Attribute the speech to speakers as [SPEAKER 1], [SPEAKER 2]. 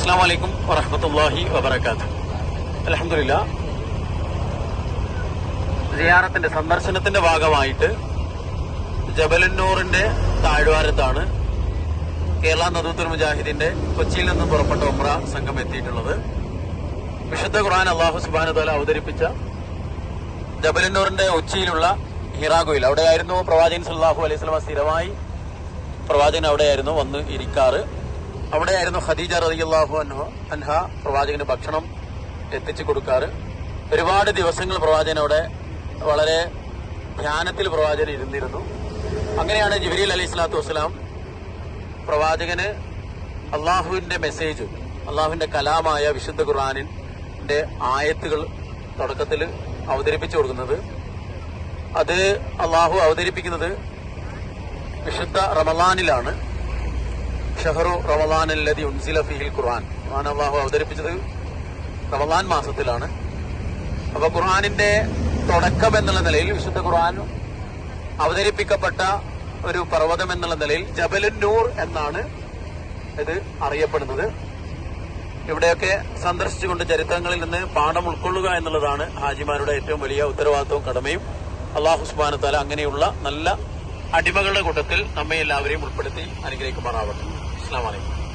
[SPEAKER 1] അസ്സാം വലൈക്കും വറഹമത്തല്ലാഹി വബർക്കാത്ത് അലഹമില്ല സിയാറത്തിന്റെ സന്ദർശനത്തിന്റെ ഭാഗമായിട്ട് ജബലന്നൂറിന്റെ താഴ്വാരത്താണ് കേരള നദൂത്തുൽ മുജാഹിദിന്റെ കൊച്ചിയിൽ നിന്ന് പുറപ്പെട്ട ഉമ്ര സംഘം എത്തിയിട്ടുള്ളത്. വിശുദ്ധ ഖുർആൻ അള്ളാഹു സുബാന താല അവതരിപ്പിച്ച ജബലന്നൂറിന്റെ ഉച്ചയിലുള്ള ഹിറാഗോയിൽ. അവിടെയായിരുന്നു പ്രവാചകൻ സല്ലാഹു അലൈഹി സ്വലമ സ്ഥിരമായി. പ്രവാചകൻ അവിടെയായിരുന്നു വന്ന് ഇരിക്കാറ്. അവിടെയായിരുന്നു ഖദീജ റളിയല്ലാഹു അൻഹ അൻഹ പ്രവാചകന് ഭക്ഷണം എത്തിച്ചു കൊടുക്കാറ്. ഒരുപാട് ദിവസങ്ങൾ പ്രവാചകൻ അവിടെ വളരെ ധ്യാനത്തിൽ പ്രവാചകൻ ഇരുന്നിരുന്നു. അങ്ങനെയാണ് ജിബ്രീൽ അലി സ്വലാത്തു വസ്സലാം പ്രവാചകന് അള്ളാഹുവിന്റെ മെസ്സേജ് അള്ളാഹുവിന്റെ കലാമായ വിശുദ്ധ ഖുർആാനിന്റെ ആയത്തുകൾ തുടക്കത്തിൽ അവതരിപ്പിച്ചു കൊടുക്കുന്നത്. അത് അള്ളാഹു അവതരിപ്പിക്കുന്നത് വിശുദ്ധ റമലാനിലാണ് ഷഹറു റമലാനല്ലതി ഉൻസില ഫിഹിൽ ഖുർആൻ. ഖുർആൻ അള്ളാഹു അവതരിപ്പിച്ചത് റമദാൻ മാസത്തിലാണ്. അപ്പൊ ഖുർആനിന്റെ തുടക്കം എന്നുള്ള നിലയിൽ വിശുദ്ധ ഖുർആൻ അവതരിപ്പിക്കപ്പെട്ട ഒരു പർവതം എന്നുള്ള നിലയിൽ ജബലുന്നൂർ എന്നാണ് ഇത് അറിയപ്പെടുന്നത്. ഇവിടെയൊക്കെ സന്ദർശിച്ചുകൊണ്ട് ചരിത്രങ്ങളിൽ നിന്ന് പാഠം ഉൾക്കൊള്ളുക എന്നുള്ളതാണ് ഹാജിമാരുടെ ഏറ്റവും വലിയ ഉത്തരവാദിത്വവും കടമയും. അള്ളാഹുസ്ബാനത്താല അങ്ങനെയുള്ള നല്ല അടിമകളുടെ കൂട്ടത്തിൽ നമ്മെ എല്ലാവരെയും ഉൾപ്പെടുത്തി അനുഗ്രഹിക്കുമാറാവട്ടെ. ഇസ്ലാം വലൈക്കും